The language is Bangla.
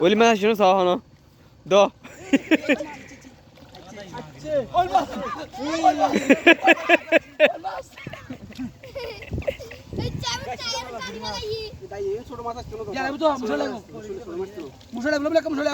ఒలి మీద శిను సోహనం దో মুসলে মুসলে মুসলে মুসলে মুসলে